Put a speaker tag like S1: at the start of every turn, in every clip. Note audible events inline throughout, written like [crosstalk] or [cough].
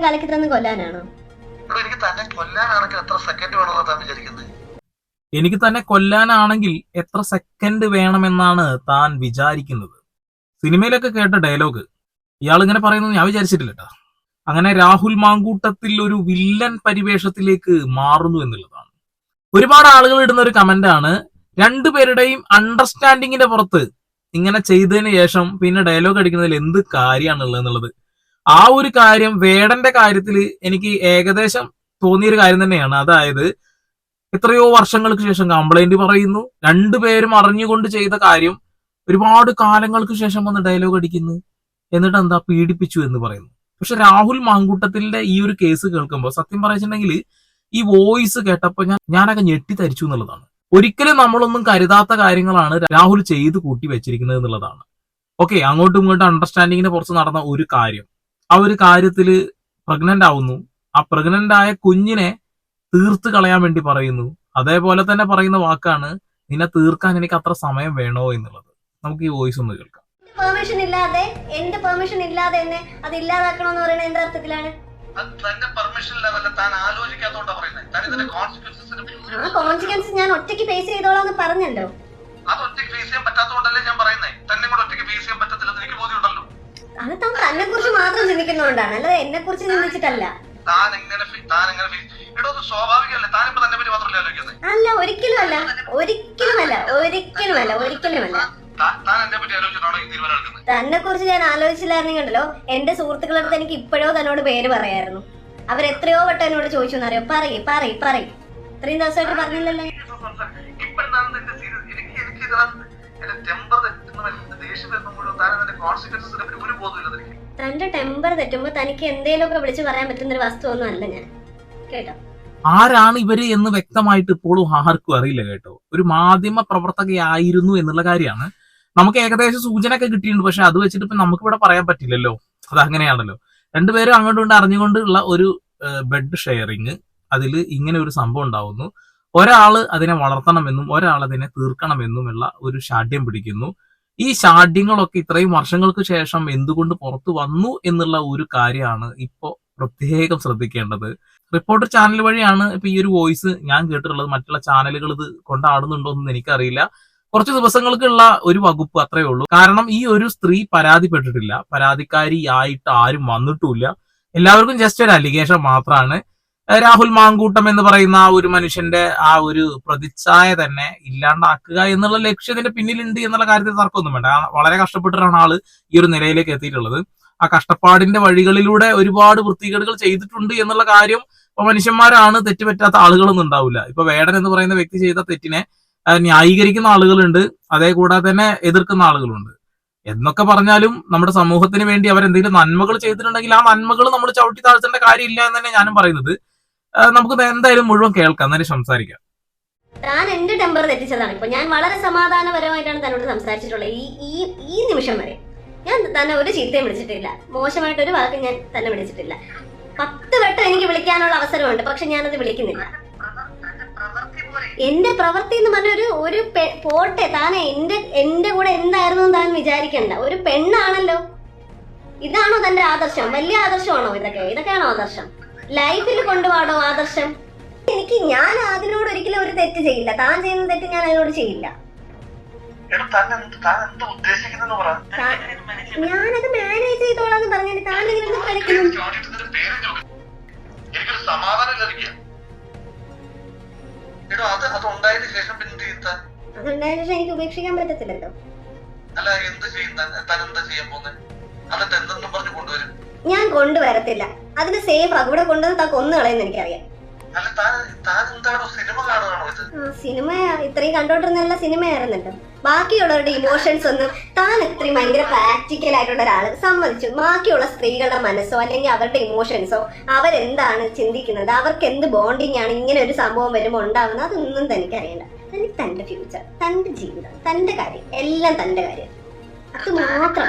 S1: എന്തെങ്കിലും കലക്കി തന്ന് കൊല്ലാനാണോ?
S2: എനിക്ക് തന്നെ കൊല്ലാനാണെങ്കിൽ എത്ര സെക്കൻഡ് വേണമെന്നാ താൻ വിചാരിക്കുന്നത്
S3: എനിക്ക് തന്നെ കൊല്ലാനാണെങ്കിൽ എത്ര സെക്കൻഡ് വേണമെന്നാണ് താൻ വിചാരിക്കുന്നത്. സിനിമയിലൊക്കെ കേട്ട ഡയലോഗ് ഇയാൾ ഇങ്ങനെ പറയുന്നത് ഞാൻ വിചാരിച്ചിട്ടില്ല ട്ടാ. അങ്ങനെ രാഹുൽ മാങ്കൂട്ടത്തിൽ ഒരു വില്ലൻ പരിവേഷത്തിലേക്ക് മാറുന്നു എന്നുള്ളതാണ്. ഒരുപാട് ആളുകൾ ഇടുന്ന ഒരു കമന്റാണ് ആണ് രണ്ടുപേരുടെയും അണ്ടർസ്റ്റാൻഡിങ്ങിന്റെ പുറത്ത് ഇങ്ങനെ ചെയ്തതിന് ശേഷം പിന്നെ ഡയലോഗ് അടിക്കുന്നതിൽ എന്ത് കാര്യമാണുള്ളത് എന്നുള്ളത് ആ ഒരു കാര്യം വേടന്റെ കാര്യത്തിൽ എനിക്ക് ഏകദേശം തോന്നിയൊരു കാര്യം തന്നെയാണ്. അതായത് എത്രയോ വർഷങ്ങൾക്ക് ശേഷം കംപ്ലൈന്റ് പറയുന്നു. രണ്ടുപേരും അറിഞ്ഞുകൊണ്ട് ചെയ്ത കാര്യം ഒരുപാട് കാലങ്ങൾക്ക് ശേഷം വന്ന് ഡയലോഗ് അടിക്കുന്നു. എന്നിട്ട് എന്താ പീഡിപ്പിച്ചു എന്ന് പറയുന്നു. പക്ഷെ രാഹുൽ മാങ്കൂട്ടത്തിന്റെ ഈ ഒരു കേസ് കേൾക്കുമ്പോൾ സത്യം പറയുന്നുണ്ടെങ്കിൽ ഈ വോയിസ് കേട്ടപ്പോൾ ഞാൻ ഞാനൊക്കെ ഞെട്ടിത്തരിച്ചു എന്നുള്ളതാണ്. ഒരിക്കലും നമ്മളൊന്നും കരുതാത്ത കാര്യങ്ങളാണ് രാഹുൽ ചെയ്ത് കൂട്ടി വെച്ചിരിക്കുന്നത് എന്നുള്ളതാണ്. ഓക്കെ അങ്ങോട്ടും ഇങ്ങോട്ടും അണ്ടർസ്റ്റാൻഡിങ്ങിനെ പുറത്ത് നടന്ന ഒരു കാര്യം. ആ ഒരു കാര്യത്തിൽ പ്രഗ്നന്റ് ആവുന്നു. ആ പ്രഗ്നന്റ് ആയ കുഞ്ഞിനെ തീർത്ത് കളയാൻ വേണ്ടി പറയുന്നു. അതേപോലെ തന്നെ പറയുന്ന വാക്കാണ് നിന്നെ തീർക്കാൻ എനിക്ക് അത്ര സമയം വേണോ എന്നുള്ളത്. നമുക്ക് ഈ വോയിസ് ഒന്ന് കേൾക്കാം.
S1: പെർമിഷൻ ഇല്ലാതെ എന്റെ പെർമിഷൻ ഇല്ലാതെ എന്നെ അത് ഇല്ലാതാക്കണമെന്ന് പറയുന്നത് എന്റെ അർത്ഥത്തിലാണ്?
S2: തന്റെ പെർമിഷൻ ലെവലിൽ താൻ ആലോചിക്കാത്തോണ്ടാ പറയുന്നത് താൻ ഇതിന്റെ കോൺസിക്വൻസസിനെ
S1: ആ കോൺസിക്വൻസ് ഞാൻ ഒറ്റയ്ക്ക് ഫേസ് ചെയ്തോളാം എന്ന് പറഞ്ഞല്ലോ.
S2: അത് ഒറ്റയ്ക്ക് ഫേസ് ചെയ്യാൻ പറ്റാത്തതുകൊണ്ടല്ലേ ഞാൻ പറയുന്നത് തന്നെ കൂടെ ഒറ്റയ്ക്ക് ഫേസ് ചെയ്യാൻ പറ്റത്തില്ലെന്ന് എനിക്ക് ബോധ്യമുണ്ടല്ലോ.
S1: അത് താൻ തന്നെ കുറിച്ച് മാത്രം ചിന്തിക്കുന്നതുകൊണ്ടാണ് അല്ലാതെ എന്നെ കുറിച്ച് ചിന്തിച്ചിട്ടല്ല.
S2: താൻ എങ്ങനെ താൻ എങ്ങനെ സ്വാഭാവികമല്ലേ? താനിപ്പോ തന്നെ പറ്റി മാത്രമല്ല ആലോചിക്കുന്നത്
S1: അല്ല ഒരിക്കലും അല്ല
S2: എന്നെ പറ്റി ആലോചിച്ചിട്ടാണോ ഈ തീരുമാനം എടുക്കുന്നത്?
S1: തന്നെ കുറിച്ച് ഞാൻ ആലോചിച്ചില്ലായിരുന്നെങ്കിലോ എന്റെ സുഹൃത്തുക്കളുടെ അടുത്ത് എനിക്ക് ഇപ്പോഴോ തന്നോട് പേര് പറയായിരുന്നു. അവർ എത്രയോ വട്ടം എന്നോട് ചോദിച്ചു എന്നറിയോ? പറയ് പറയ് പറയ്. ഇത്രയും ദിവസമായിട്ട് പറഞ്ഞില്ലല്ലോ. തന്റെ ടെമ്പർ തെറ്റുമ്പോ തനിക്ക് എന്തേലുമൊക്കെ വിളിച്ചു പറയാൻ പറ്റുന്ന ഒരു വസ്തു ഒന്നും അല്ല ഞാൻ. കേട്ടോ?
S3: ആരാണ് ഇവർ എന്ന് വ്യക്തമായിട്ട് ഇപ്പോഴും ആർക്കും അറിയില്ല കേട്ടോ. ഒരു മാധ്യമ പ്രവർത്തകയായിരുന്നു എന്നുള്ള കാര്യമാണ്. നമുക്ക് ഏകദേശം സൂചന ഒക്കെ കിട്ടിയിട്ടുണ്ട് പക്ഷെ അത് വെച്ചിട്ട് ഇപ്പൊ നമുക്ക് ഇവിടെ പറയാൻ പറ്റില്ലല്ലോ. അത് അങ്ങനെയാണല്ലോ. രണ്ടുപേരും അങ്ങോട്ടും ഇങ്ങോട്ടും അറിഞ്ഞുകൊണ്ടുള്ള ഒരു ബെഡ് ഷെയറിങ് അതിൽ ഇങ്ങനെ ഒരു സംഭവം ഉണ്ടാവുന്നു. ഒരാൾ അതിനെ വളർത്തണമെന്നും ഒരാൾ അതിനെ തീർക്കണമെന്നുമുള്ള ഒരു ഷാഠ്യം പിടിക്കുന്നു. ഈ ഷാഠ്യങ്ങളൊക്കെ ഇത്രയും വർഷങ്ങൾക്ക് ശേഷം എന്തുകൊണ്ട് പുറത്തു വന്നു എന്നുള്ള ഒരു കാര്യമാണ് ഇപ്പോ പ്രത്യേകം ശ്രദ്ധിക്കേണ്ടത്. റിപ്പോർട്ടർ ചാനൽ വഴിയാണ് ഇപ്പൊ ഈ ഒരു വോയിസ് ഞാൻ കേട്ടിട്ടുള്ളത്. മറ്റുള്ള ചാനലുകൾ ഇത് കൊണ്ടാടുന്നുണ്ടോ എന്ന് എനിക്കറിയില്ല. കുറച്ച് ദിവസങ്ങൾക്കുള്ള ഒരു വകുപ്പ് അത്രേ ഉള്ളൂ. കാരണം ഈ ഒരു സ്ത്രീ പരാതിപ്പെട്ടിട്ടില്ല. പരാതിക്കാരി ആയിട്ട് ആരും വന്നിട്ടുമില്ല. എല്ലാവർക്കും ജസ്റ്റ് ഒരു അലിഗേഷൻ മാത്രമാണ് രാഹുൽ മാങ്കൂട്ടം എന്ന് പറയുന്ന ആ ഒരു മനുഷ്യന്റെ ആ ഒരു പ്രതിച്ഛായ തന്നെ ഇല്ലാണ്ടാക്കുക എന്നുള്ള ലക്ഷ്യം ഇതിന്റെ പിന്നിലുണ്ട് എന്നുള്ള കാര്യത്തിൽ തർക്കമൊന്നും വേണ്ട. വളരെ കഷ്ടപ്പെട്ടിട്ടാണ് ആൾ ഈ ഒരു നിലയിലേക്ക് എത്തിയിട്ടുള്ളത്. ആ കഷ്ടപ്പാടിന്റെ വഴികളിലൂടെ ഒരുപാട് വൃത്തികേടുകൾ ചെയ്തിട്ടുണ്ട് എന്നുള്ള കാര്യം ഇപ്പൊ മനുഷ്യന്മാരാണ് തെറ്റുപറ്റാത്ത ആളുകളൊന്നും ഉണ്ടാവില്ല. ഇപ്പൊ വേടൻ എന്ന് പറയുന്ന വ്യക്തി ചെയ്ത തെറ്റിനെ ന്യായീകരിക്കുന്ന ആളുകളുണ്ട്. അതേ കൂടാതെ തന്നെ എതിർക്കുന്ന ആളുകളുണ്ട്. എന്നൊക്കെ പറഞ്ഞാലും നമ്മുടെ സമൂഹത്തിന് വേണ്ടി അവരെന്തെങ്കിലും നന്മകൾ ചെയ്തിട്ടുണ്ടെങ്കിൽ ആ നന്മകൾ നമ്മൾ ചവിട്ടി താഴ്ത്തേണ്ട കാര്യമില്ല എന്ന് തന്നെ ഞാനും പറയുന്നത്. നമുക്ക് എന്തായാലും മുഴുവൻ കേൾക്കാം. എന്നാലും സംസാരിക്കാം.
S1: താൻ എന്റെ ടെമ്പർ തെറ്റിച്ചതാണ്. ഇപ്പൊ ഞാൻ വളരെ സമാധാനപരമായിട്ടാണ് തന്നോട് സംസാരിച്ചിട്ടുള്ളത്. ഈ ഈ ഈ നിമിഷം വരെ ഞാൻ തന്നെ ഒരു ചീത്തയും വിളിച്ചിട്ടില്ല. മോശമായിട്ട് ഒരു വാക്ക് ഞാൻ തന്നെ വിളിച്ചിട്ടില്ല. പത്ത് വട്ടം എനിക്ക് വിളിക്കാനുള്ള അവസരമുണ്ട്. പക്ഷെ ഞാനത് വിളിക്കുന്നില്ല. എന്റെ പ്രവൃത്തി എന്ന് പറഞ്ഞ ഒരു ഒരു പോട്ടെ. താൻ എന്റെ എന്റെ കൂടെ എന്തായിരുന്നു താൻ വിചാരിക്കണ്ട. ഒരു പെണ്ണാണല്ലോ. ഇതാണോ തന്റെ ആദർശം? വലിയ ആദർശമാണോ ഇതൊക്കെ? ഇതൊക്കെയാണോ ആദർശം? ലൈഫിൽ കൊണ്ടുപോകണോ ആദർശം? എനിക്ക് ഞാൻ അതിനോട് ഒരിക്കലും ഒരു തെറ്റ് ചെയ്യില്ല. താൻ ചെയ്യുന്ന തെറ്റ് ഞാൻ അതിനോട് ചെയ്യില്ല. ഞാനത് മാനേജ് ചെയ്തോളാന്ന് പറഞ്ഞു താൻ ഇങ്ങനെ കളിക്കുന്നു
S2: പേര് ചാടിയിട്ട് ഇതിന്റെ പേര് ചോദിക്കും. എനിക്കൊരു സമാധാനം ലഭിക്കുക എടോ അത് അത് ഉണ്ടായതിനു ശേഷം പിന്നെ എന്ത് ചെയ്യും താൻ?
S1: അതുണ്ടായതിനു ശേഷം എനിക്ക് ഉപേക്ഷിക്കാൻ പറ്റത്തില്ലല്ലോ.
S2: അല്ല എന്ത് ചെയ്യും താൻ? താൻ എന്താ ചെയ്യാൻ പോകുന്നത് എന്നിട്ട് എന്തെന്നും പറഞ്ഞു കൊണ്ടുവരും.
S1: ഞാൻ കൊണ്ടുവരത്തില്ല. അതിന് സേഫ് അവിടെ കൊണ്ടുവന്ന് താ കൊന്നു കളയുന്ന എനിക്കറിയാം.
S2: സിനിമ
S1: ഇത്രയും കണ്ടോണ്ടിരുന്ന സിനിമയായിരുന്നല്ലോ ബാക്കിയുള്ളവരുടെ ഇമോഷൻസ് ഒന്നും താൻ ഇത്രയും ഭയങ്കര പ്രാക്ടിക്കൽ ആയിട്ടുള്ള ഒരാൾ സമ്മതിച്ചു. ബാക്കിയുള്ള സ്ത്രീകളുടെ മനസ്സോ അല്ലെങ്കിൽ അവരുടെ ഇമോഷൻസോ അവരെന്താണ് ചിന്തിക്കുന്നത്? അവർക്ക് എന്ത് ബോണ്ടിങ് ആണ്? ഇങ്ങനെ ഒരു സംഭവം വരുമ്പോൾ ഉണ്ടാവുന്നത്? അതൊന്നും തനിക്ക് അറിയണ്ട. തനിക്ക് തന്റെ ഫ്യൂച്ചർ തന്റെ ജീവിതം തന്റെ കാര്യം എല്ലാം തന്റെ കാര്യം. അത് മാത്രം.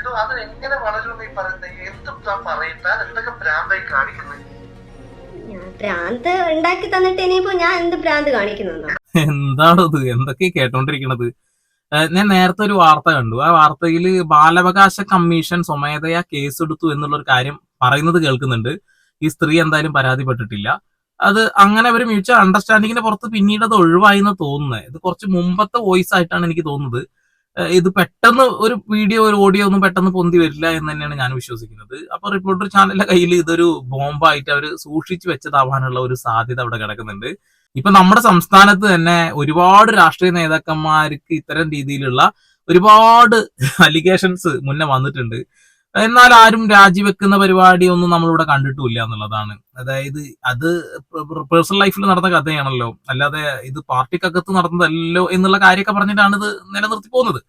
S2: ഇതോ അത് എങ്ങനെ വളരുമെന്ന് ഈ പറയുന്നത് എന്തും താൻ പറയുന്ന എന്തൊക്കെ ഭ്രാന്തായി കാണിക്കുന്നത്
S1: ഞാൻ ഭ്രാന്ത് ഉണ്ടാക്കി തന്നിട്ട് ഇനിയിപ്പോ ഞാൻ എന്ത് ഭ്രാന്ത് കാണിക്കുന്നു
S3: എന്താണത്? എന്തൊക്കെ കേട്ടോണ്ടിരിക്കണത്? ഞാൻ നേരത്തെ ഒരു വാർത്ത കണ്ടു. ആ വാർത്തയിൽ ബാലാവകാശ കമ്മീഷൻ സ്വമേധയാ കേസെടുത്തു എന്നുള്ള ഒരു കാര്യം പറയുന്നത് കേൾക്കുന്നുണ്ട്. ഈ സ്ത്രീ എന്തായാലും പരാതിപ്പെട്ടിട്ടില്ല. അത് അങ്ങനെ ഒരു മ്യൂച്വൽ അണ്ടർസ്റ്റാൻഡിങ്ങിന്റെ പുറത്ത് പിന്നീട് അത് ഒഴിവായി എന്ന് തോന്നുന്നത് ഇത് കുറച്ച് മുമ്പത്തെ വോയിസ് ആയിട്ടാണ് എനിക്ക് തോന്നുന്നത്. ഇത് പെട്ടെന്ന് ഒരു വീഡിയോ ഒരു ഓഡിയോ ഒന്നും പെട്ടെന്ന് പൊന്തി വരില്ല എന്ന് തന്നെയാണ് ഞാൻ വിശ്വസിക്കുന്നത്. അപ്പൊ റിപ്പോർട്ടർ ചാനലിന്റെ കയ്യിൽ ഇതൊരു ബോംബായിട്ട് അവർ സൂക്ഷിച്ചു വെച്ചതാവാനുള്ള ഒരു സാധ്യത അവിടെ കിടക്കുന്നുണ്ട്. ഇപ്പൊ നമ്മുടെ സംസ്ഥാനത്ത് തന്നെ ഒരുപാട് രാഷ്ട്രീയ നേതാക്കന്മാർക്ക് ഇത്തരം രീതിയിലുള്ള ഒരുപാട് [laughs] അലിഗേഷൻസ് മുന്നേ വന്നിട്ടുണ്ട്. എന്നാൽ ആരും രാജിവെക്കുന്ന പരിപാടി ഒന്നും നമ്മളിവിടെ കണ്ടിട്ടില്ല എന്നുള്ളതാണ്. അതായത് അത് പേഴ്സണൽ ലൈഫിൽ നടന്ന കഥയാണല്ലോ. അല്ലാതെ ഇത് പാർട്ടിക്കകത്ത് നടന്നതല്ലോ എന്നുള്ള കാര്യമൊക്കെ പറഞ്ഞിട്ടാണ് ഇത് നിലനിർത്തി പോകുന്നത്.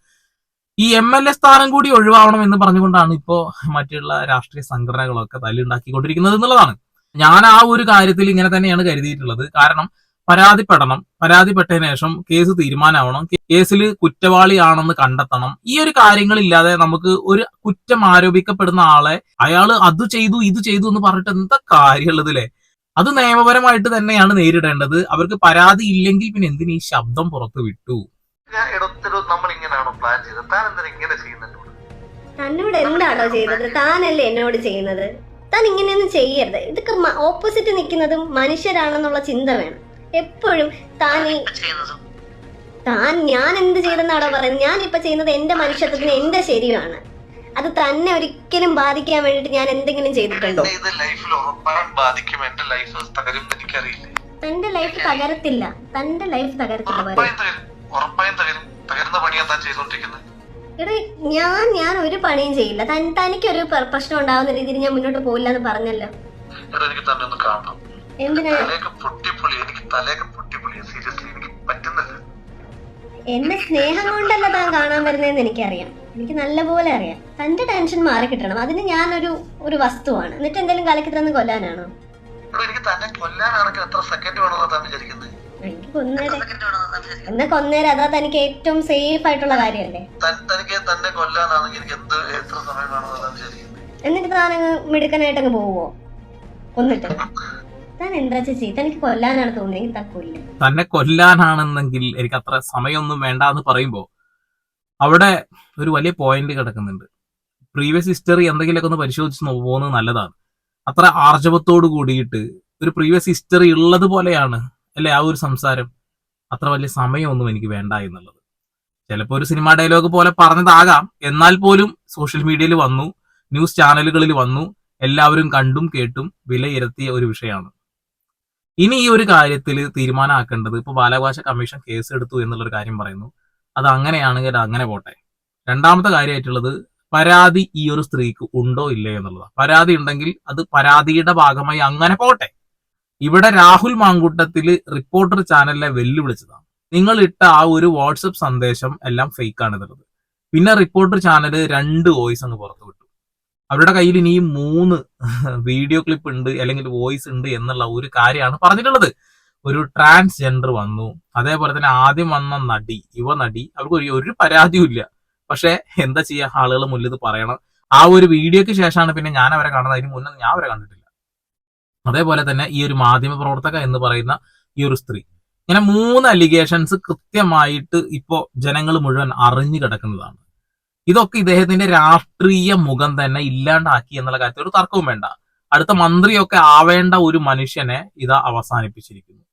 S3: ഈ എം എൽ എ സ്ഥാനം കൂടി ഒഴിവാവണം എന്ന് പറഞ്ഞുകൊണ്ടാണ് ഇപ്പോ മറ്റുള്ള രാഷ്ട്രീയ സംഘടനകളൊക്കെ തല്ലുണ്ടാക്കിക്കൊണ്ടിരിക്കുന്നത് എന്നുള്ളതാണ്. ഞാൻ ആ ഒരു കാര്യത്തിൽ ഇങ്ങനെ തന്നെയാണ് കരുതിയിട്ടുള്ളത്. കാരണം പരാതിപ്പെടണം. പരാതിപ്പെട്ടതിന് ശേഷം കേസ് തീരുമാനമാവണം കേസിൽ കുറ്റവാളിയാണെന്ന് കണ്ടെത്തണം. ഈ ഒരു കാര്യങ്ങളില്ലാതെ നമുക്ക് ഒരു കുറ്റം ആരോപിക്കപ്പെടുന്ന ആളെ അയാൾ അത് ചെയ്തു ഇത് ചെയ്തു എന്ന് പറഞ്ഞിട്ട് എന്താ കാര്യമുള്ളത് അല്ലേ അത് നിയമപരമായിട്ട് തന്നെയാണ് നേരിടേണ്ടത്. അവർക്ക് പരാതി ഇല്ലെങ്കിൽ പിന്നെ എന്തിനീ ഈ ശബ്ദം പുറത്തു വിട്ടു?
S2: നമ്മൾ ഇങ്ങനെയാണോ പ്ലാൻ ചെയ്തത്? താൻ എന്തിനാ ഇങ്ങനെ ചെയ്യുന്നുണ്ട്
S1: തന്നോട് എന്താണോ ചെയ്തത്? താനല്ലേ എന്നോട് ചെയ്യുന്നത്? താൻ ഇങ്ങനെയൊന്നും ചെയ്യരുത്. ഇതൊക്കെ ഓപ്പോസിറ്റ് നിൽക്കുന്നതും മനുഷ്യരാണെന്നുള്ള ചിന്ത വേണം. എപ്പോഴും താൻ ഈ താൻ ഞാൻ എന്ത് ചെയ്തെന്നാണോ പറയുന്നത്? ഞാൻ ഇപ്പൊ ചെയ്യുന്നത് എന്റെ മനുഷ്യത്വത്തിന് എന്റെ ശരിയാണ് അത് തന്നെ ഒരിക്കലും ബാധിക്കാൻ വേണ്ടിട്ട് ഞാൻ എന്തെങ്കിലും ചെയ്തിട്ടുണ്ടോ? തന്റെ ലൈഫ് തകരത്തില്ല. തന്റെ ലൈഫ് തകരത്തില്ല എടാ ഞാൻ ഞാൻ ഒരു പണിയും ചെയ്യില്ല. തനിക്കൊരു പ്രശ്നം ഉണ്ടാവുന്ന രീതിയിൽ ഞാൻ മുന്നോട്ട് പോയില്ല എന്ന് പറഞ്ഞല്ലോ
S2: എനിക്ക് തന്നെ ഒന്ന് കാണണം. പൊട്ടിപ്പൊളി എനിക്ക് തലയൊക്കെ പൊട്ടിപ്പൊളി. സീരിയസ്ലി എനിക്ക് പറ്റുന്നില്ല.
S1: എന്റെ സ്നേഹം കൊണ്ടല്ല താൻ കാണാൻ വരുന്നതെന്ന് എനിക്കറിയാം. എനിക്ക് നല്ലപോലെ അറിയാം. തന്റെ ടെൻഷൻ മാറി കിട്ടണം. അതിന് ഞാനൊരു ഒരു വസ്തുവാണ്. എന്നിട്ട് എന്തെങ്കിലും കലക്കി തന്ന് കൊല്ലാനാണോ?
S2: എന്നെ എനിക്ക് തന്നെ കൊല്ലാനാണെങ്കിൽ എത്ര സെക്കൻഡ് വേണമെന്നാ താൻ വിചാരിക്കുന്നത്
S1: എനിക്ക് കൊന്നേരെ. എന്നാ അതാ തനിക്ക് ഏറ്റവും സേഫ് ആയിട്ടുള്ള
S2: കാര്യല്ലേ തനിക്ക് തന്നെ കൊല്ലാനാണെങ്കിൽ എനിക്ക് എന്ത് എത്ര സമയം വേണമെന്നാ താൻ വിചാരിക്കുന്നത്
S1: എന്നിട്ട് താൻ മിടുക്കനായിട്ട് അങ്ങ് പോവോ കൊന്നിട്ട്. കൊല്ലും.
S3: തന്നെ കൊല്ലാനാണെന്നെങ്കിൽ എനിക്ക് അത്ര സമയമൊന്നും വേണ്ട എന്ന് പറയുമ്പോൾ അവിടെ ഒരു വലിയ പോയിന്റ് കിടക്കുന്നുണ്ട്. പ്രീവിയസ് ഹിസ്റ്ററി എന്തെങ്കിലുമൊക്കെ ഒന്ന് പരിശോധിച്ച് പോകുന്നത് നല്ലതാണ്. അത്ര ആർജവത്തോട് കൂടിയിട്ട് ഒരു പ്രീവിയസ് ഹിസ്റ്ററി ഉള്ളത് പോലെയാണ് അല്ലെ ആ ഒരു സംസാരം? അത്ര വലിയ സമയമൊന്നും എനിക്ക് വേണ്ട എന്നുള്ളത്. ചിലപ്പോൾ ഒരു സിനിമ ഡയലോഗ് പോലെ പറഞ്ഞതാകാം. എന്നാൽ പോലും സോഷ്യൽ മീഡിയയിൽ വന്നു ന്യൂസ് ചാനലുകളിൽ വന്നു എല്ലാവരും കണ്ടും കേട്ടും വിലയിരുത്തിയ ഒരു വിഷയമാണ്. ഇനി ഈ ഒരു കാര്യത്തിൽ തീരുമാനമാക്കേണ്ടത് ഇപ്പൊ ബാലാവകാശ കമ്മീഷൻ കേസ് എടുത്തു എന്നുള്ളൊരു കാര്യം പറയുന്നു. അത് അങ്ങനെയാണെങ്കിൽ അങ്ങനെ പോട്ടെ. രണ്ടാമത്തെ കാര്യമായിട്ടുള്ളത് പരാതി ഈ ഒരു സ്ത്രീക്ക് ഉണ്ടോ ഇല്ലേ എന്നുള്ളതാണ് പരാതി ഉണ്ടെങ്കിൽ അത് പരാതിയുടെ ഭാഗമായി അങ്ങനെ പോട്ടെ. ഇവിടെ രാഹുൽ മാങ്കൂട്ടത്തിൽ റിപ്പോർട്ടർ ചാനലിലെ വെല്ലുവിളിച്ചതാണ്. നിങ്ങൾ ഇട്ട ആ ഒരു വാട്സപ്പ് സന്ദേശം എല്ലാം ഫേക്ക് ആണ് എന്നുള്ളത്. പിന്നെ റിപ്പോർട്ടർ ചാനൽ രണ്ട് വോയിസ് അങ്ങ് പുറത്തു അവരുടെ കയ്യിൽ ഇനി മൂന്ന് വീഡിയോ ക്ലിപ്പ് ഉണ്ട് അല്ലെങ്കിൽ വോയിസ് ഉണ്ട് എന്നുള്ള ഒരു കാര്യമാണ് പറഞ്ഞിട്ടുള്ളത്. ഒരു ട്രാൻസ്ജെൻഡർ വന്നു. അതേപോലെ തന്നെ ആദ്യം വന്ന നടി യുവ നടി അവർക്ക് ഒരു ഒരു പരാതിയും ഇല്ല. പക്ഷെ എന്താ ചെയ്യാ? ആളുകൾ മുന്നിൽ പറയണം. ആ ഒരു വീഡിയോയ്ക്ക് ശേഷമാണ് പിന്നെ ഞാൻ അവരെ കാണുന്നത് അതിന് മുന്നേ ഞാൻ അവരെ കണ്ടിട്ടില്ല. അതേപോലെ തന്നെ ഈ ഒരു മാധ്യമ പ്രവർത്തക എന്ന് പറയുന്ന ഈ ഒരു സ്ത്രീ. ഇങ്ങനെ മൂന്ന് അലിഗേഷൻസ് കൃത്യമായിട്ട് ഇപ്പോ ജനങ്ങൾ മുഴുവൻ അറിഞ്ഞു കിടക്കുന്നതാണ്. ഇതൊക്കെ ഇദ്ദേഹത്തിന്റെ രാഷ്ട്രീയ മുഖം തന്നെ ഇല്ലാണ്ടാക്കി എന്നുള്ള കാര്യത്തിൽ ഒരു തർക്കവും വേണ്ട. അടുത്ത മന്ത്രിയൊക്കെ ആവേണ്ട ഒരു മനുഷ്യനെ ഇത് അവസാനിപ്പിച്ചിരിക്കുന്നു.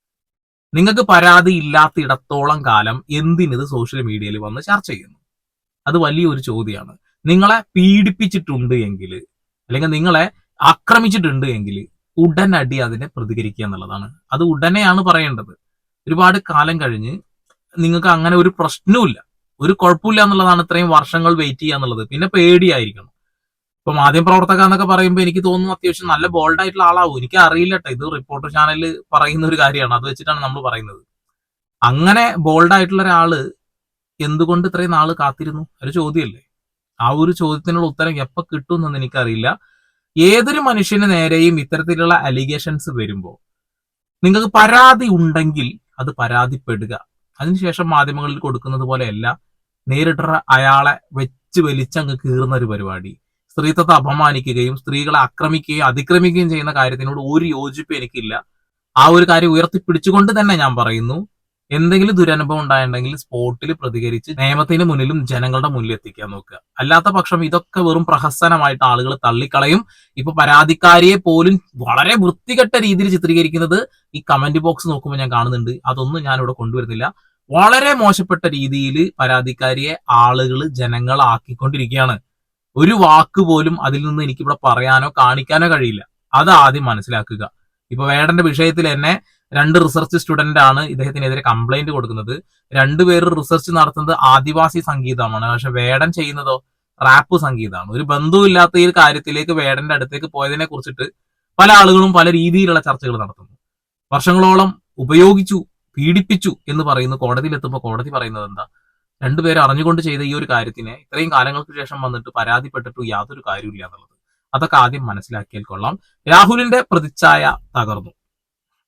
S3: നിങ്ങൾക്ക് പരാതി ഇല്ലാത്തിടത്തോളം കാലം എന്തിനിത് സോഷ്യൽ മീഡിയയിൽ വന്ന് ചർച്ച ചെയ്യുന്നു? അത് വലിയൊരു ചോദ്യമാണ്. നിങ്ങളെ പീഡിപ്പിച്ചിട്ടുണ്ട് എങ്കിൽ അല്ലെങ്കിൽ നിങ്ങളെ ആക്രമിച്ചിട്ടുണ്ട് എങ്കിൽ ഉടനടി അതിനെ പ്രതികരിക്കുക എന്നുള്ളതാണ്. അത് ഉടനെയാണ് പറയേണ്ടത്. ഒരുപാട് കാലം കഴിഞ്ഞ് നിങ്ങൾക്ക് അങ്ങനെ ഒരു പ്രശ്നവുമില്ല. ഒരു കുഴപ്പമില്ല എന്നുള്ളതാണ് ഇത്രയും വർഷങ്ങൾ വെയിറ്റ് ചെയ്യുക എന്നുള്ളത്. പിന്നെ പേടിയായിരിക്കണം. ഇപ്പൊ മാധ്യമ പ്രവർത്തക എന്നൊക്കെ പറയുമ്പോൾ എനിക്ക് തോന്നുന്നു അത്യാവശ്യം നല്ല ബോൾഡ് ആയിട്ടുള്ള ആളാവും. എനിക്ക് അറിയില്ല ഇത് റിപ്പോർട്ടർ ചാനലിൽ പറയുന്ന ഒരു കാര്യമാണ്. അത് വെച്ചിട്ടാണ് നമ്മൾ പറയുന്നത്. അങ്ങനെ ബോൾഡ് ആയിട്ടുള്ള ഒരാൾ എന്തുകൊണ്ട് ഇത്രയും നാൾ കാത്തിരുന്നു? ഒരു ചോദ്യമല്ലേ? ആ ഒരു ചോദ്യത്തിനുള്ള ഉത്തരം എപ്പോൾ കിട്ടും എന്ന് എനിക്കറിയില്ല. ഏതൊരു മനുഷ്യന് നേരെയും ഇത്തരത്തിലുള്ള അലിഗേഷൻസ് വരുമ്പോൾ നിങ്ങൾക്ക് പരാതി ഉണ്ടെങ്കിൽ അത് പരാതിപ്പെടുക. അതിനുശേഷം മാധ്യമങ്ങളിൽ കൊടുക്കുന്നത് പോലെയല്ല. നേരിട്ട അയാളെ വെച്ച് വലിച്ചങ്ങ് കീറുന്ന ഒരു പരിപാടി. സ്ത്രീത്വത്തെ അപമാനിക്കുകയും സ്ത്രീകളെ ആക്രമിക്കുകയും അതിക്രമിക്കുകയും ചെയ്യുന്ന കാര്യത്തിനോട് ഒരു യോജിപ്പ് എനിക്കില്ല. ആ ഒരു കാര്യം ഉയർത്തിപ്പിടിച്ചുകൊണ്ട് തന്നെ ഞാൻ പറയുന്നു. എന്തെങ്കിലും ദുരനുഭവം ഉണ്ടായിട്ടുണ്ടെങ്കിൽ സ്പോട്ടിൽ പ്രതികരിച്ച് നിയമത്തിന് മുന്നിലും ജനങ്ങളുടെ മുന്നിൽ എത്തിക്കാൻ നോക്കുക. അല്ലാത്ത പക്ഷം ഇതൊക്കെ വെറും പ്രഹസനമായിട്ട് ആളുകൾ തള്ളിക്കളയും. ഇപ്പൊ പരാതിക്കാരിയെ പോലും വളരെ വൃത്തികെട്ട രീതിയിൽ ചിത്രീകരിക്കുന്നത് ഈ കമന്റ് ബോക്സ് നോക്കുമ്പോൾ ഞാൻ കാണുന്നുണ്ട്. അതൊന്നും ഞാൻ ഇവിടെ കൊണ്ടുവരുന്നില്ല. വളരെ മോശപ്പെട്ട രീതിയിൽ പരാതിക്കാരിയെ ആളുകൾ ജനങ്ങളാക്കിക്കൊണ്ടിരിക്കുകയാണ്. ഒരു വാക്ക് പോലും അതിൽ നിന്ന് എനിക്കിവിടെ പറയാനോ കാണിക്കാനോ കഴിയില്ല. അത് ആദ്യം മനസ്സിലാക്കുക. ഇപ്പൊ വേടന്റെ വിഷയത്തിൽ തന്നെ രണ്ട് റിസർച്ച് സ്റ്റുഡന്റ് ആണ് ഇദ്ദേഹത്തിനെതിരെ കംപ്ലൈന്റ് കൊടുക്കുന്നത്. രണ്ടുപേർ റിസർച്ച് നടത്തുന്നത് ആദിവാസി സംഗീതമാണ്. പക്ഷെ വേടൻ ചെയ്യുന്നതോ റാപ്പ് സംഗീതമാണ്. ഒരു ബന്ധുവില്ലാത്ത ഈ കാര്യത്തിലേക്ക് വേടന്റെ അടുത്തേക്ക് പോയതിനെ കുറിച്ചിട്ട് പല ആളുകളും പല രീതിയിലുള്ള ചർച്ചകൾ നടത്തുന്നു. വർഷങ്ങളോളം ഉപയോഗിച്ചു പീഡിപ്പിച്ചു എന്ന് പറയുന്നു കോടതിയിൽ എത്തുമ്പോൾ കോടതി പറയുന്നത് എന്താ? രണ്ടുപേരും അറിഞ്ഞുകൊണ്ട് ചെയ്ത ഈ ഒരു കാര്യത്തിനെ ഇത്രയും കാലങ്ങൾക്ക് ശേഷം വന്നിട്ട് പരാതിപ്പെട്ടിട്ട് യാതൊരു കാര്യമില്ല എന്നുള്ളത്. അതൊക്കെ ആദ്യം മനസ്സിലാക്കിയാൽ കൊള്ളാം. രാഹുലിന്റെ പ്രതിച്ഛായ തകർന്നു.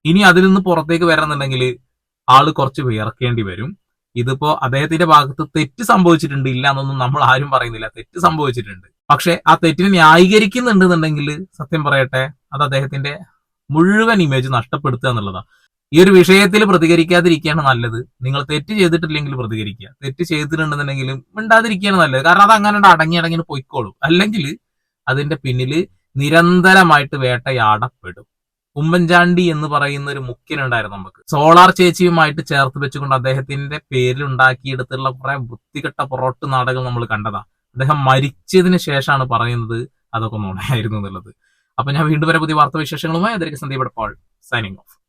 S3: ഇനി അതിൽ നിന്ന് പുറത്തേക്ക് വരണമെന്നുണ്ടെങ്കിൽ ആൾ കുറച്ച് വിയർക്കേണ്ടി വരും. ഇതിപ്പോ അദ്ദേഹത്തിന്റെ ഭാഗത്ത് തെറ്റ് സംഭവിച്ചിട്ടുണ്ട് ഇല്ല എന്നൊന്നും നമ്മൾ ആരും പറയുന്നില്ല. തെറ്റ് സംഭവിച്ചിട്ടുണ്ട്. പക്ഷെ ആ തെറ്റിനെ ന്യായീകരിക്കുന്നുണ്ടെന്നുണ്ടെങ്കിൽ സത്യം പറയട്ടെ അത് അദ്ദേഹത്തിന്റെ മുഴുവൻ ഇമേജ് നഷ്ടപ്പെടുത്തുക എന്നുള്ളതാണ് ഈ ഒരു വിഷയത്തിൽ പ്രതികരിക്കാതിരിക്കുകയാണ് നല്ലത്. നിങ്ങൾ തെറ്റ് ചെയ്തിട്ടില്ലെങ്കിൽ പ്രതികരിക്കുക. തെറ്റ് ചെയ്തിട്ടുണ്ടെന്നുണ്ടെങ്കിലും മിണ്ടാതിരിക്കുകയാണ് നല്ലത്. കാരണം അത് അങ്ങനെ അടങ്ങി അടങ്ങി പൊയ്ക്കോളും. അല്ലെങ്കിൽ അതിന്റെ പിന്നിൽ നിരന്തരമായിട്ട് വേട്ടയാടപ്പെടും. ഉമ്മൻചാണ്ടി എന്ന് പറയുന്ന ഒരു മുഖ്യനുണ്ടായിരുന്നു നമുക്ക്. സോളാർ ചേച്ചിയുമായിട്ട് ചേർത്ത് വെച്ചുകൊണ്ട് അദ്ദേഹത്തിന്റെ പേരിൽ ഉണ്ടാക്കിയെടുത്തുള്ള കുറെ വൃത്തികെട്ട പൊറോട്ട് നാടകം നമ്മൾ കണ്ടതാ. അദ്ദേഹം മരിച്ചതിന് ശേഷമാണ് പറയുന്നത് അതൊക്കെ നുണയായിരുന്നു എന്നുള്ളത്. അപ്പൊ ഞാൻ വീണ്ടും വരെ പുതിയ വാർത്താ വിശേഷങ്ങളുമായി അതിലേക്ക് സന്ദീപ് പാൾ സൈനിങ് ഓഫ്